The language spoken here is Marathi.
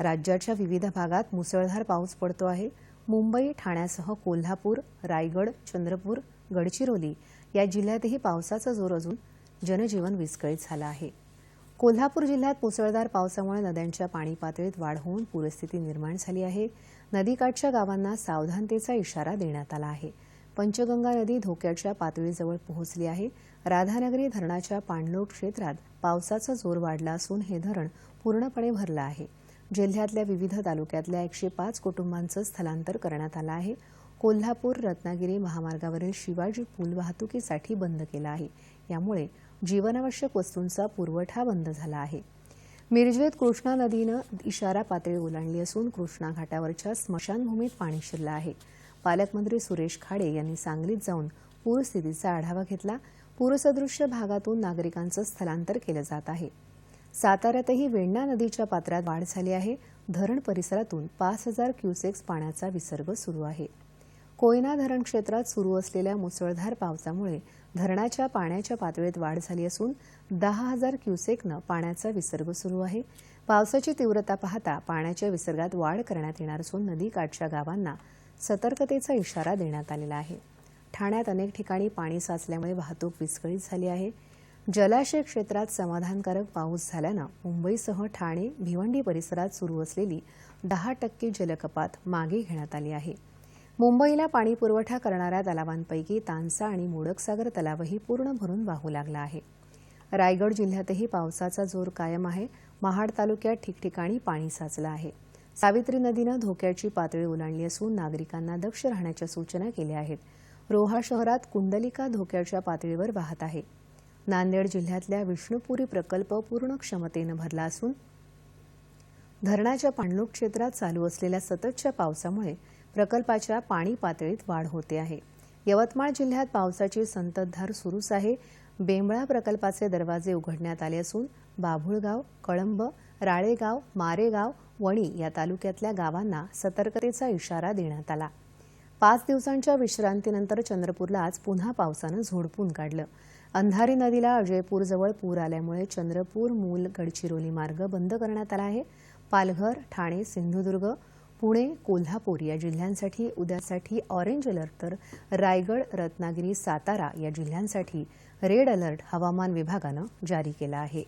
राज्याच्या विविध भागात मुसळधार पाऊस पडतो आहे. मुंबई ठाण्यासह कोल्हापूर रायगड चंद्रपूर गडचिरोली या जिल्ह्यातही पावसाचा जोर अजून जनजीवन विस्कळीत झालं आहे. कोल्हापूर जिल्ह्यात मुसळधार पावसामुळे नद्यांच्या पाणी पातळीत वाढ होऊन पूरस्थिती निर्माण झाली आहे. नदीकाठच्या गावांना सावधानतेचा इशारा देण्यात आला आहे. पंचगंगा नदी धोक्याच्या पातळीजवळ पोहोचली आहे. राधानगरी धरणाच्या पाणलोट क्षेत्रात पावसाचा जोर वाढला असून हे धरण पूर्णपणे भरलं आहे. जिल्ह्यातल्या विविध तालुक्यातल्या एकशे पाच कुटुंबांचं स्थलांतर करण्यात आलं आहे. कोल्हापूर रत्नागिरी महामार्गावरील शिवाजी पूल वाहतुकीसाठी बंद केला आहे. यामुळे जीवनावश्यक वस्तूंचा पुरवठा बंद झाला आहे. मिरजेत कृष्णा नदीनं इशारा पातळी ओलांडली असून कृष्णा घाटावरच्या स्मशानभूमीत पाणी शिरलं आहे. पालकमंत्री सुरेश खाडे यांनी सांगलीत जाऊन पूरस्थितीचा आढावा घेतला. पूरसदृश्य भागातून नागरिकांचं स्थलांतर केलं जात आहे. साताऱ्यातही वेण्णा नदीच्या पात्रात वाढ झाली आहे. धरण परिसरातून पाच हजार क्युसेक्स पाण्याचा विसर्ग सुरू आहे. कोयना धरण क्षेत्रात सुरू असलेल्या मुसळधार पावसामुळे धरणाच्या पाण्याच्या पातळीत वाढ झाली असून दहा हजार क्युसेकनं पाण्याचा विसर्ग सुरू आहे. पावसाची तीव्रता पाहता पाण्याच्या विसर्गात वाढ करण्यात येणार असून नदीकाठच्या गावांना सतर्कतेचा इशारा देण्यात आलेला आहे. ठाण्यात अनेक ठिकाणी पाणी साचल्यामुळे वाहतूक विस्कळीत झाली आहे. जलाशय क्षेत्रात समाधानकारक पाऊस झाल्यानं मुंबईसह ठाणे भिवंडी परिसरात सुरू असलेली दहा टक्के जलकपात मागे घेण्यात आली आहे. मुंबईला पाणी पुरवठा करणाऱ्या तलावांपैकी तानसा आणि मोडकसागर तलावही पूर्ण भरून वाहू लागला आहे. रायगड जिल्ह्यातही पावसाचा जोर कायम आहे. महाड तालुक्यात ठिकठिकाणी पाणी साचलं आहे. सावित्री नदीनं धोक्याची पातळी ओलांडली असून नागरिकांना दक्ष राहण्याच्या सूचना केल्या आहेत. रोहा शहरात कुंडलिका धोक्याच्या पातळीवर वाहत आहे. नांदेड जिल्ह्यातल्या विष्णुपुरी प्रकल्प पूर्ण क्षमतेनं भरला असून धरणाच्या पाणलोट क्षेत्रात चालू असलेल्या सततच्या पावसामुळे प्रकल्पाच्या पाणी पातळीत वाढ होते आहे. यवतमाळ जिल्ह्यात पावसाची संततधार सुरूच आहे. बेंबळा प्रकल्पाचे दरवाजे उघडण्यात आले असून बाभुळगाव कळंब राळेगाव मारेगाव वणी या तालुक्यातल्या गावांना सतर्कतेचा इशारा देण्यात आला. पाच दिवसांच्या विश्रांतीनंतर चंद्रपूरला आज पुन्हा पावसानं झोडपून काढलं. अंधारी नदीला अजयपूरजवळ पूर आल्यामुळे चंद्रपूर मूल गडचिरोली मार्ग बंद करण्यात आला आहे. पालघर ठाणे सिंधुदुर्ग पुणे कोल्हापूर या जिल्ह्यांसाठी उद्यासाठी ऑरेंज अलर्ट तर रायगड रत्नागिरी सातारा या जिल्ह्यांसाठी रेड अलर्ट हवामान विभागानं जारी केला आहे.